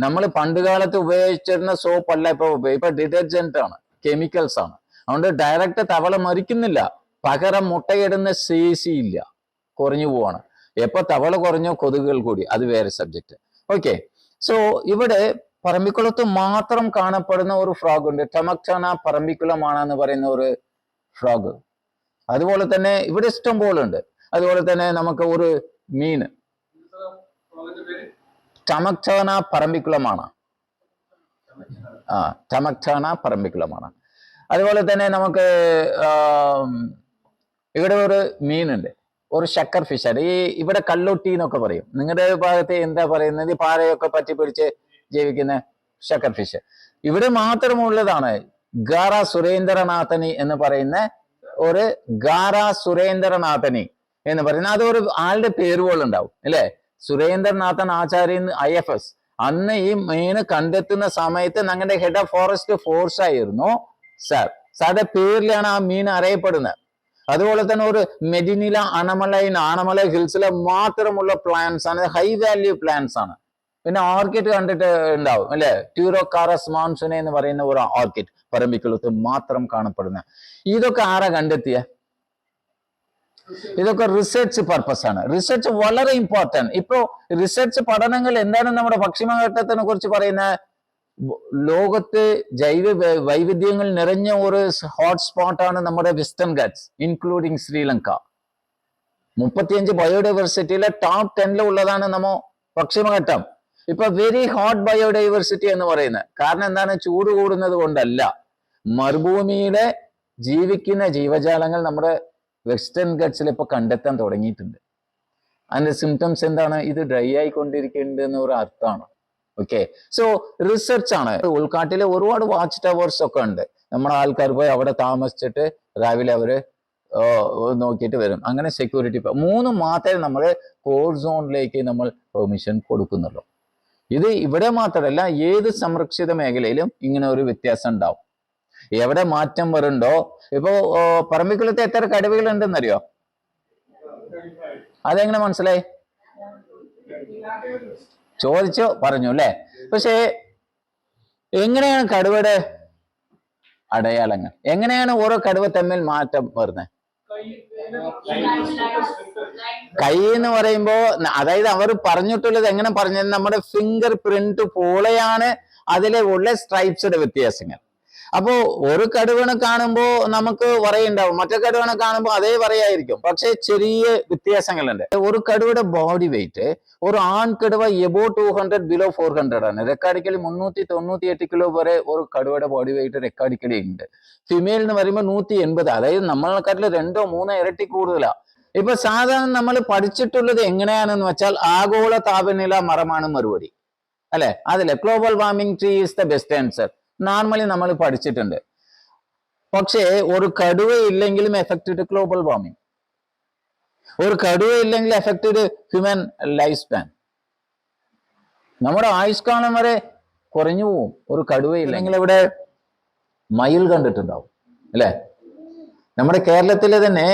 നമ്മൾ പണ്ട് കാലത്ത് ഉപയോഗിച്ചിരുന്ന സോപ്പ് അല്ല ഇപ്പൊ ഇപ്പൊ ഡിറ്റർജന്റ് ആണ് കെമിക്കൽസ് ആണ്. അതുകൊണ്ട് ഡയറക്റ്റ് തവള മരിക്കുന്നില്ല പകരം മുട്ടയിടുന്ന ശേഷി ഇല്ല. കുറഞ്ഞു പോവാണ്. എപ്പോ തവള കുറഞ്ഞോ കൊതുകുകൾ കൂടി അത് വേറെ സബ്ജക്റ്റ് ഓക്കെ സോ ഇവിടെ പറമ്പിക്കുളത്ത് മാത്രം കാണപ്പെടുന്ന ഒരു ഫ്രോഗ് ഉണ്ട്. ടമക്ചാന പറമ്പിക്കുളമാണെന്ന് പറയുന്ന ഒരു ഫ്രോഗ് അതുപോലെ തന്നെ ഇവിടെ ഇഷ്ടം പോലെ ഉണ്ട്. അതുപോലെ തന്നെ നമുക്ക് ഒരു മീൻ ടമക്ചാന പറമ്പിക്കുളമാണ്. ആ ടമക്ടാണ പറമ്പിക്കുളമാണ്. അതുപോലെ തന്നെ നമുക്ക് ഇവിടെ ഒരു മീനുണ്ട്. ഒരു ശക്കർ ഫിഷാണ് ഈ ഇവിടെ കല്ലൊട്ടി എന്നൊക്കെ പറയും. നിങ്ങളുടെ ഭാഗത്ത് എന്താ പറയുന്നത്? ഈ പാറയൊക്കെ പറ്റി പിടിച്ച് ജീവിക്കുന്ന ശക്കർ ഫിഷ്. ഇവിടെ മാത്രമുള്ളതാണ്. ഗാറ സുരേന്ദ്രനാഥനി എന്ന് പറയുന്ന ഒരു ഗാറ സുരേന്ദ്രനാഥനി എന്ന് പറയുന്ന അത് ഒരു ആളുടെ പേരുകൾ ഉണ്ടാവും അല്ലേ? സുരേന്ദ്രനാഥൻ ആചാര്യൻ ഐ എഫ് എസ് അന്ന് ഈ മീന് കണ്ടെത്തുന്ന സമയത്ത് ഞങ്ങളുടെ ഹെഡ് ഓഫ് ഫോറസ്റ്റ് ഫോഴ്സ് ആയിരുന്നു സാർ സാറിന്റെ പേരിലാണ് ആ മീൻ അറിയപ്പെടുന്നത്. അതുപോലെ തന്നെ ഒരു മെഡിനില അണമലൈൻ ആണമല ഹിൽസിലെ മാത്രമുള്ള പ്ലാന്റ്സ് ആണ്. ഹൈ വാല്യൂ പ്ലാന്റ്സ് ആണ്. പിന്നെ ഓർക്കിഡ് കണ്ടിട്ട് ഉണ്ടാവും അല്ലെ? ട്യൂറോകാറസ് മോൺസുനെ എന്ന് പറയുന്ന ഒരു ഓർക്കിഡ് പറമ്പിക്കുളത്ത് മാത്രം കാണപ്പെടുന്ന ഇതൊക്കെ ആരാ കണ്ടെത്തിയ? ഇതൊക്കെ റിസർച്ച് പർപ്പസ് ആണ്. റിസർച്ച് വളരെ ഇമ്പോർട്ടന്റ് ഇപ്പോ റിസർച്ച് പഠനങ്ങൾ എന്താണ് നമ്മുടെ ഭക്ഷ്യമഘട്ടത്തിനെ കുറിച്ച് പറയുന്ന വ- ലോകത്ത് ജൈവ വൈവിധ്യങ്ങൾ നിറഞ്ഞ ഒരു ഹോട്ട്സ്പോട്ടാണ് നമ്മുടെ വെസ്റ്റേൺ ഗാറ്റ്സ് ഇൻക്ലൂഡിങ് ശ്രീലങ്ക. മുപ്പത്തിയഞ്ച് ബയോഡൈവേഴ്സിറ്റിയിലെ ടോപ്പ് ടെന്നിൽ ഉള്ളതാണ് നമ്മ പശ്ചിമഘട്ടം ഇപ്പൊ വെരി ഹോട്ട് ബയോഡൈവേഴ്സിറ്റി എന്ന് പറയുന്നത്. കാരണം എന്താണ്? ചൂട് കൂടുന്നത് കൊണ്ടല്ല. മരുഭൂമിയിലെ ജീവിക്കുന്ന ജീവജാലങ്ങൾ നമ്മുടെ വെസ്റ്റേൺ ഗട്ട്സിൽ ഇപ്പൊ കണ്ടെത്താൻ തുടങ്ങിയിട്ടുണ്ട്. അതിന്റെ സിംറ്റംസ് എന്താണ്? ഇത് ഡ്രൈ ആയിക്കൊണ്ടിരിക്കുന്നുണ്ട് എന്നൊരു അർത്ഥമാണ്. ഓക്കെ സോ റിസർച്ച് ആണ്. ഉൾക്കാട്ടിലെ ഒരുപാട് വാച്ച് ടവേഴ്സ് ഒക്കെ ഉണ്ട്. നമ്മുടെ ആൾക്കാർ പോയി അവിടെ താമസിച്ചിട്ട് രാവിലെ അവർ നോക്കിയിട്ട് വരും. അങ്ങനെ സെക്യൂരിറ്റി മൂന്ന് മാത്രമേ നമ്മൾ കോർ സോണിലേക്ക് നമ്മൾ പെർമിഷൻ കൊടുക്കുന്നുള്ളൂ. ഇത് ഇവിടെ മാത്രമല്ല ഏത് സംരക്ഷിത മേഖലയിലും ഇങ്ങനെ ഒരു വ്യത്യാസം ഉണ്ടാവും. എവിടെ മാറ്റം വരുന്നുണ്ടോ? ഇപ്പോ പറമ്പിക്കുളത്ത് എത്ര കടുവകൾ ഉണ്ടെന്നറിയോ അതെങ്ങനെ മനസ്സിലായി? ചോദിച്ചു പറഞ്ഞു അല്ലെ? പക്ഷേ എങ്ങനെയാണ് കടുവയുടെ അടയാളങ്ങൾ? എങ്ങനെയാണ് ഓരോ കടുവ തമ്മിൽ മാറ്റം വരുന്നത്? കൈ എന്ന് പറയുമ്പോ അതായത് അവർ പറഞ്ഞിട്ടുള്ളത് എങ്ങനെ പറഞ്ഞത്? നമ്മുടെ ഫിംഗർ പ്രിന്റ് പോലെയാണ് അതിലെ ഉള്ള സ്ട്രൈപ്സിന്റെ വ്യത്യാസങ്ങൾ. അപ്പോ ഒരു കടുവനെ കാണുമ്പോൾ നമുക്ക് വറയുണ്ടാവും മറ്റേ കടുവനെ കാണുമ്പോൾ അതേ വറയായിരിക്കും പക്ഷെ ചെറിയ വ്യത്യാസങ്ങളുണ്ട്. ഒരു കടുവയുടെ ബോഡി വെയിറ്റ് ഒരു ആൺ കടുവ above two hundred below four hundred ആണ്. റെക്കാർഡിക്കലി മുന്നൂറ്റി തൊണ്ണൂറ്റി എട്ട് കിലോ വരെ ഒരു കടുവയുടെ ബോഡി വെയിറ്റ് റെക്കാർഡിക്കലി ഉണ്ട്. ഫിമെയിൽ എന്ന് പറയുമ്പോൾ നൂറ്റി എൺപത് അതായത് നമ്മളെക്കാട്ടിൽ രണ്ടോ മൂന്നോ ഇരട്ടി കൂടുതലാ. ഇപ്പൊ സാധാരണ നമ്മൾ പഠിച്ചിട്ടുള്ളത് എങ്ങനെയാണെന്ന് വെച്ചാൽ ആഗോള താപനില മറമാണ് മറുപടി. അല്ലെ? അതിലെ global warming tree is the best answer normally നമ്മൾ പഠിച്ചിട്ടുണ്ട്. പക്ഷേ ഒരു കടുവ ഇല്ലെങ്കിലും എഫക്റ്റഡ് ഗ്ലോബൽ വാർമിംഗ് ഒരു കടുവ ഇല്ലെങ്കിൽ എഫക്റ്റഡ് ഹ്യൂമൻ ലൈഫ് സ്പാൻ നമ്മുടെ ആയുഷ്കാലം വരെ കുറഞ്ഞു പോവും. ഒരു കടുവ ഇല്ലെങ്കിൽ ഇവിടെ മയിൽ കണ്ടിട്ടുണ്ടാവും. അല്ലേ? നമ്മുടെ കേരളത്തിലെ തന്നെ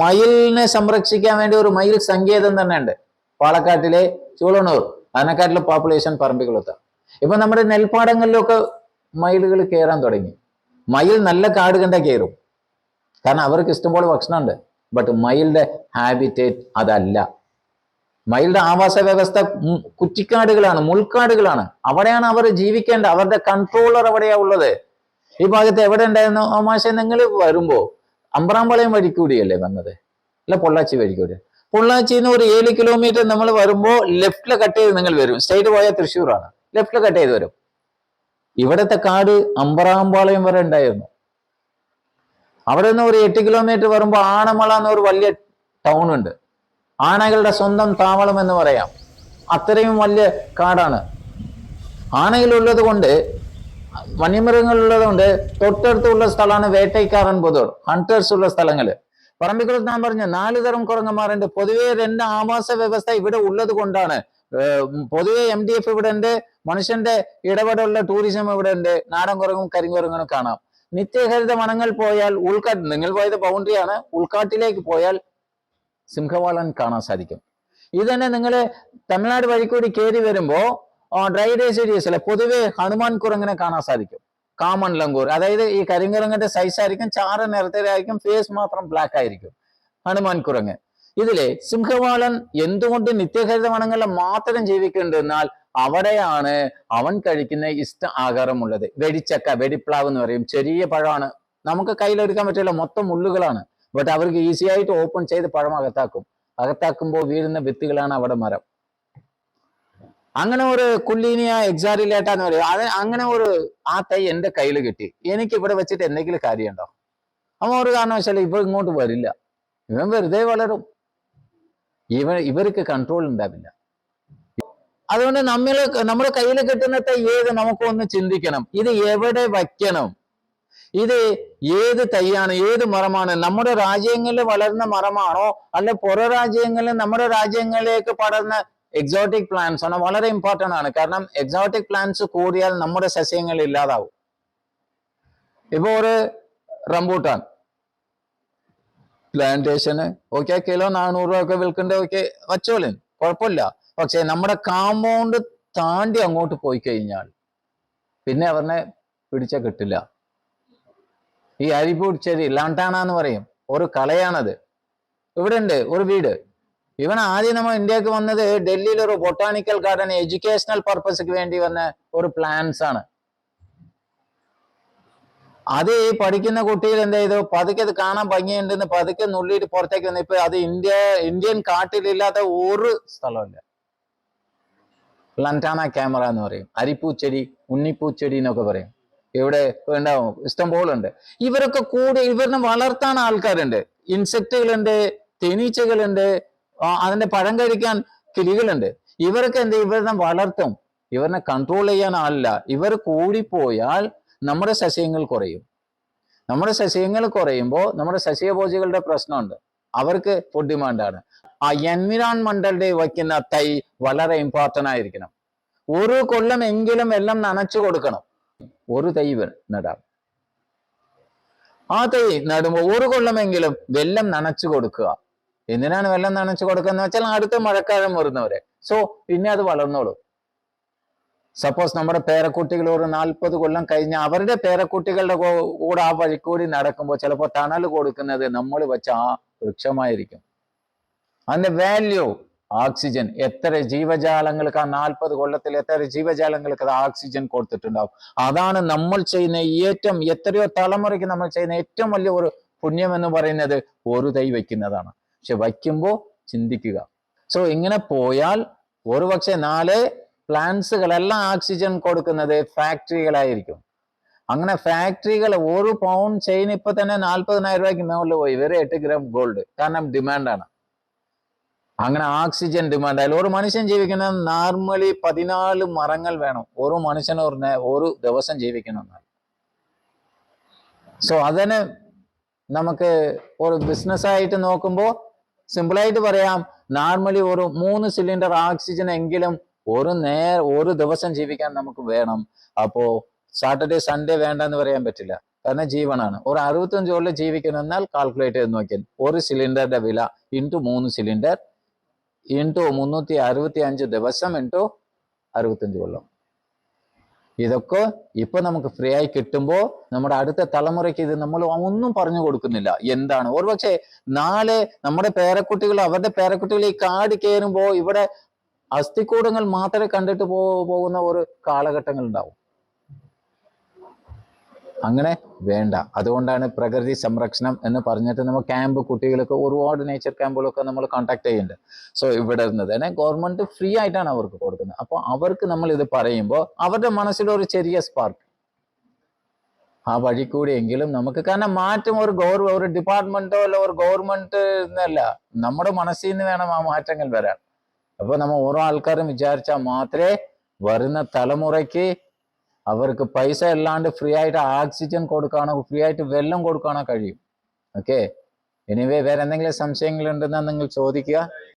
മയിലിനെ സംരക്ഷിക്കാൻ വേണ്ടി ഒരു മയിൽ സങ്കേതം തന്നെ ഉണ്ട് പാലക്കാട്ടിലെ ചൂളണൂർ അതിനെക്കാട്ടിലെ പോപ്പുലേഷൻ പറമ്പിക്കുളത്ത് ഇപ്പൊ നമ്മുടെ നെൽപ്പാടങ്ങളിലൊക്കെ മയിലുകൾ കയറാൻ തുടങ്ങി. മയിൽ നല്ല കാട് കണ്ടാൽ കയറും കാരണം അവർക്ക് ഇഷ്ടംപോലെ ഭക്ഷണമുണ്ട്. ബട്ട് മയിലിന്റെ ഹാബിറ്റേറ്റ് അതല്ല. മയിലിന്റെ ആവാസ വ്യവസ്ഥ കുറ്റിക്കാടുകളാണ് മുൾക്കാടുകളാണ്. അവിടെയാണ് അവർ ജീവിക്കേണ്ടത് അവരുടെ കൺട്രോളർ എവിടെയാ ഉള്ളത്. ഈ ഭാഗത്ത് എവിടെ ഉണ്ടായിരുന്നു ആമാശയം നിങ്ങൾ വരുമ്പോ വഴി വഴിക്കൂടിയല്ലേ വന്നത്? അല്ല പൊള്ളാച്ചി വഴിക്കൂടി പൊള്ളാച്ചിയിൽ നിന്ന് ഒരു ഏഴ് കിലോമീറ്റർ നമ്മൾ വരുമ്പോൾ ലെഫ്റ്റിൽ കട്ട് ചെയ്ത് നിങ്ങൾ വരും. സ്റ്റേറ്റ് പോയാൽ തൃശ്ശൂരാണ് ലെഫ്റ്റിൽ കട്ട് ചെയ്ത് വരും. ഇവിടത്തെ കാട് അമ്പറാമ്പാളയം വരെ ഉണ്ടായിരുന്നു. അവിടെ നിന്ന് ഒരു എട്ട് കിലോമീറ്റർ വരുമ്പോൾ ആണമള എന്നൊരു വലിയ ടൗൺ ഉണ്ട്. ആനകളുടെ സ്വന്തം താവളം എന്ന് പറയാം. അത്രയും വലിയ കാടാണ്. ആനകളുള്ളത് കൊണ്ട് വന്യമൃഗങ്ങളുള്ളത് കൊണ്ട് തൊട്ടടുത്തുള്ള സ്ഥലമാണ് വേട്ടയ്ക്കാരൻ പൊതുവർ ഹണ്ടേഴ്സ് ഉള്ള സ്ഥലങ്ങൾ പറമ്പിക്കുളത്ത് ഞാൻ പറഞ്ഞു നാല് തരം കുരങ്ങന്മാരുണ്ട്. പൊതുവെ രണ്ട് ആവാസ വ്യവസ്ഥ ഇവിടെ ഉള്ളത് കൊണ്ടാണ് പൊതുവെ എം ഡി എഫ് ഇവിടെ ഉണ്ട്. മനുഷ്യന്റെ ഇടപെടലുള്ള ടൂറിസം ഇവിടെ ഉണ്ട്. നാടൻ കുരങ്ങും കരിങ്കുരങ്ങനും കാണാം. നിത്യഹരിത വനങ്ങൾ പോയാൽ ഉൾക്കാട്ട് നിങ്ങൾ പോയത് ബൗണ്ടറിയാണ് ഉൾക്കാട്ടിലേക്ക് പോയാൽ സിംഹവാളൻ കാണാൻ സാധിക്കും. ഇത് തന്നെ നിങ്ങൾ തമിഴ്നാട് വഴിക്കൂടി കയറി വരുമ്പോൾ ഡ്രൈ ഡേസ് ഏരിയസിലെ പൊതുവെ ഹനുമാൻ കുരങ്ങനെ കാണാൻ സാധിക്കും. കാമൺ ലങ്കൂർ അതായത് ഈ കരിങ്കുരങ്ങന്റെ സൈസ് ആയിരിക്കും ചാര നിറത്തിലായിരിക്കും ഫേസ് മാത്രം ബ്ലാക്ക് ആയിരിക്കും. ഹനുമാൻ കുരങ്ങ്. ഇതിലെ സിംഹവാളൻ എന്തുകൊണ്ട് നിത്യഹരിത വനങ്ങളിൽ മാത്രം ജീവിക്കുന്നുണ്ട് എന്നാൽ അവിടെയാണ് അവൻ കഴിക്കുന്ന ഇഷ്ട ആഹാരമുള്ളത്. വെടിച്ചക്ക വെടിപ്ലാവ് എന്ന് പറയും. ചെറിയ പഴമാണ്. നമുക്ക് കയ്യിലെടുക്കാൻ പറ്റില്ല. മൊത്തം മുള്ളുകളാണ്. ബട്ട് അവർക്ക് ഈസി ആയിട്ട് ഓപ്പൺ ചെയ്ത് പഴം അകത്താക്കും. അകത്താക്കുമ്പോൾ വീഴുന്ന വിത്തുകളാണ് അവിടെ മരം. അങ്ങനെ ഒരു കുല്ലീനിയ എക്സാറിലേറ്റ എന്ന് പറയും. അങ്ങനെ ഒരു ആ തൈ എന്റെ കയ്യിൽ കിട്ടി. എനിക്ക് ഇവിടെ വെച്ചിട്ട് എന്തെങ്കിലും കാര്യമുണ്ടോ? അവൻ ഒരു കാരണവശാലും ഇവ ഇങ്ങോട്ട് വരില്ല. ഇവൻ വെറുതെ വളരും. ഇവ ഇവർക്ക് കൺട്രോൾ ഉണ്ടാവില്ല. അതുകൊണ്ട് നമ്മൾ നമ്മുടെ കയ്യിൽ കിട്ടുന്ന ഏത് നമുക്കൊന്ന് ചിന്തിക്കണം. ഇത് എവിടെ വയ്ക്കണം? ഇത് ഏത് തൈയാണ് ഏത് മരമാണ്? നമ്മുടെ രാജ്യങ്ങളിൽ വളരുന്ന മരമാണോ? അല്ലെ പുറ രാജ്യങ്ങളിൽ നമ്മുടെ രാജ്യങ്ങളിലേക്ക് പടർന്ന എക്സോട്ടിക് പ്ലാന്റ്സ് ആണ്? വളരെ ഇമ്പോർട്ടന്റ് ആണ്. കാരണം എക്സോട്ടിക് പ്ലാന്റ്സ് കൂടിയാൽ നമ്മുടെ സസ്യങ്ങൾ ഇല്ലാതാവും. ഇപ്പൊ ഒരു റംബൂട്ടാൻ. പ്ലാന്റേഷന് ഓക്കെ കിലോ നാനൂറ് രൂപ ഒക്കെ വിൽക്കണ്ട ഓക്കെ വച്ചോളിൻ കുഴപ്പമില്ല. പക്ഷെ നമ്മുടെ കാമ്പൗണ്ട് താണ്ടി അങ്ങോട്ട് പോയി കഴിഞ്ഞാൽ പിന്നെ അവരെ പിടിച്ച കിട്ടില്ല. ഈ അരിപ്പൂടിച്ചേരി ലണ്ടാന എന്ന് പറയും. ഒരു കളയാണത്. ഇവിടെ ഉണ്ട് ഒരു വീട്. ഇവൻ ആദ്യം നമ്മൾ ഇന്ത്യയ്ക്ക് വന്നത് ഡൽഹിയിൽ ഒരു ബൊട്ടാണിക്കൽ ഗാർഡൻ എഡ്യൂക്കേഷണൽ പർപ്പസ്ക്ക് വേണ്ടി വന്ന ഒരു പ്ലാൻസ് ആണ്. അത് ഈ പഠിക്കുന്ന കുട്ടിയിൽ എന്ത് ചെയ്തു? പതുക്കെ അത് കാണാൻ ഭംഗിയുണ്ടെന്ന് പതുക്കെ നുള്ളിയിട്ട് പുറത്തേക്ക് വന്നു. ഇപ്പൊ അത് ഇന്ത്യ ഇന്ത്യൻ കാട്ടിലില്ലാത്ത ഒരു സ്ഥലമില്ല. പ്ലന്റാന ക്യാമറ എന്ന് പറയും. അരിപ്പൂച്ചെടി ഉണ്ണിപ്പൂച്ചെടി എന്നൊക്കെ പറയും. ഇവിടെ ഉണ്ടാവും. ഇഷ്ടം പോലെ ഉണ്ട് ഇവരൊക്കെ കൂടി ഇവരിനെ വളർത്താൻ ആൾക്കാരുണ്ട്. ഇൻസെക്റ്റുകളുണ്ട് തേനീച്ചകളുണ്ട് അതിന്റെ പഴം കഴിക്കാൻ കിളികളുണ്ട്. ഇവരൊക്കെ എന്ത് ഇവരിനെ വളർത്തും. ഇവരിനെ കൺട്രോൾ ചെയ്യാൻ ആളില്ല. ഇവർ കൂടിപ്പോയാൽ നമ്മുടെ സസ്യങ്ങൾ കുറയും. നമ്മുടെ സസ്യങ്ങൾ കുറയുമ്പോൾ നമ്മുടെ സസ്യഭോജികളുടെ പ്രശ്നമുണ്ട്. അവർക്ക് ഫുഡ് ഡിമാൻഡാണ് ആ എൻവിറോൺമെന്റലിന്റെ വയ്ക്കുന്ന തൈ വളരെ ഇമ്പോർട്ടന്റ് ആയിരിക്കണം. ഒരു കൊല്ലം എങ്കിലും എല്ലാം നനച്ചു കൊടുക്കണം. ഒരു തൈ നടാം. ആ തൈ നടുമ്പോൾ ഒരു കൊല്ലമെങ്കിലും വെല്ലം നനച്ചു കൊടുക്കുക. എന്തിനാണ് വെല്ലം നനച്ചു കൊടുക്കുക എന്ന് വെച്ചാൽ അടുത്ത മഴക്കാലം വരുന്നവരെ. സോ പിന്നെ അത് വളർന്നോളും. സപ്പോസ് നമ്മുടെ പേരക്കുട്ടികൾ ഒരു നാൽപ്പത് കൊല്ലം കഴിഞ്ഞ അവരുടെ പേരക്കുട്ടികളുടെ കൂടെ ആ വഴിക്കൂടി നടക്കുമ്പോൾ ചിലപ്പോൾ തണൽ കൊടുക്കുന്നത് നമ്മൾ വെച്ച ആ വൃക്ഷമായിരിക്കും. അതിന്റെ വാല്യൂ ഓക്സിജൻ എത്ര ജീവജാലങ്ങൾക്ക് ആ നാൽപ്പത് കൊല്ലത്തിൽ എത്ര ജീവജാലങ്ങൾക്ക് അത് ഓക്സിജൻ കൊടുത്തിട്ടുണ്ടാവും. അതാണ് നമ്മൾ ചെയ്യുന്ന ഏറ്റവും എത്രയോ തലമുറയ്ക്ക് നമ്മൾ ചെയ്യുന്ന ഏറ്റവും വലിയ ഒരു പുണ്യം എന്ന് പറയുന്നത് ഒരു തൈ വയ്ക്കുന്നതാണ്. പക്ഷെ വയ്ക്കുമ്പോൾ ചിന്തിക്കുക. സോ ഇങ്ങനെ പോയാൽ ഒരു പക്ഷെ നാല് പ്ലാന്റ്സുകളെല്ലാം ഓക്സിജൻ കൊടുക്കുന്നത് ഫാക്ടറികളായിരിക്കും അങ്ങനെ ഫാക്ടറികൾ ഒരു പൗണ്ട് ചെയിൻ ഇപ്പൊ തന്നെ നാൽപ്പതിനായിരം രൂപയ്ക്ക് മുകളിൽ പോയി. വെറും എട്ട് ഗ്രാം ഗോൾഡ് കാരണം ഡിമാൻഡാണ് അങ്ങനെ ഓക്സിജൻ ഡിമാൻഡ് ആയാലും ഒരു മനുഷ്യൻ ജീവിക്കുന്ന നോർമലി പതിനാല് മരങ്ങൾ വേണം. ഒരു മനുഷ്യന് പറഞ്ഞ ഒരു ദിവസം ജീവിക്കണമെന്നാൽ സോ അതിന് നമുക്ക് ഒരു ബിസിനസ് ആയിട്ട് നോക്കുമ്പോൾ സിമ്പിളായിട്ട് പറയാം. നോർമലി ഒരു മൂന്ന് സിലിണ്ടർ ഓക്സിജൻ എങ്കിലും ഒരു നേ ഒരു ദിവസം ജീവിക്കാൻ നമുക്ക് വേണം. അപ്പോ സാറ്റർഡേ സൺഡേ വേണ്ട എന്ന് പറയാൻ പറ്റില്ല. കാരണം ജീവനാണ്. ഒരു അറുപത്തഞ്ച് കൊല്ലം ജീവിക്കണമെന്നാൽ കാൽക്കുലേറ്റ് ചെയ്ത് നോക്കിയാൽ ഒരു സിലിണ്ടറിന്റെ വില ഇന്റു മൂന്ന് സിലിണ്ടർ ഇന്റു മുന്നൂറ്റി അറുപത്തി അഞ്ച് ദിവസം ഇന്റു അറുപത്തഞ്ച് കൊല്ലം. ഇതൊക്കെ ഇപ്പൊ നമുക്ക് ഫ്രീ ആയി കിട്ടുമ്പോൾ നമ്മുടെ അടുത്ത തലമുറയ്ക്ക് ഇത് നമ്മൾ ഒന്നും പറഞ്ഞു കൊടുക്കുന്നില്ല. എന്താണ്? ഒരുപക്ഷെ നാളെ നമ്മുടെ പേരക്കുട്ടികൾ അവരുടെ പേരക്കുട്ടികൾ ഈ കാട് കയറുമ്പോൾ ഇവിടെ അസ്ഥിക്കൂടങ്ങൾ മാത്രമേ കണ്ടിട്ട് പോ പോകുന്ന ഒരു കാലഘട്ടങ്ങൾ ഉണ്ടാവും അങ്ങനെ വേണ്ട. അതുകൊണ്ടാണ് പ്രകൃതി സംരക്ഷണം എന്ന് പറഞ്ഞിട്ട് നമ്മൾ ക്യാമ്പ് കുട്ടികൾക്ക് ഒരുപാട് നേച്ചർ ക്യാമ്പുകളൊക്കെ നമ്മൾ കോണ്ടാക്ട് ചെയ്യുന്നുണ്ട്. സോ ഇവിടെ ഇരുന്നത്. തന്നെ ഗവൺമെന്റ് ഫ്രീ ആയിട്ടാണ് അവർക്ക് കൊടുക്കുന്നത്. അപ്പോൾ അവർക്ക് നമ്മൾ ഇത് പറയുമ്പോൾ അവരുടെ മനസ്സിലെ ഒരു ചെറിയ സ്പാർക്ക് ആ വഴി കൂടിയെങ്കിലും നമുക്ക് കാരണം മാറ്റം ഒരു ഗവർ ഒരു ഡിപ്പാർട്ട്മെന്റോ അല്ല ഒരു ഗവൺമെന്റ് എന്നല്ല. നമ്മുടെ മനസ്സിൽ നിന്ന് വേണം ആ മാറ്റങ്ങൾ വരാൻ. അപ്പൊ നമ്മൾ ഓരോ ആൾക്കാരും വിചാരിച്ചാൽ മാത്രമേ വരുന്ന തലമുറയ്ക്ക് അവർക്ക് പൈസ ഇല്ലാണ്ട് ഫ്രീ ആയിട്ട് ഓക്സിജൻ കൊടുക്കാനോ ഫ്രീ ആയിട്ട് വെള്ളം കൊടുക്കാനോ കഴിയും. ഓക്കെ എനിവേ വേറെ എന്തെങ്കിലും സംശയങ്ങൾ ഉണ്ടെന്നാ നിങ്ങൾ ചോദിക്കുക?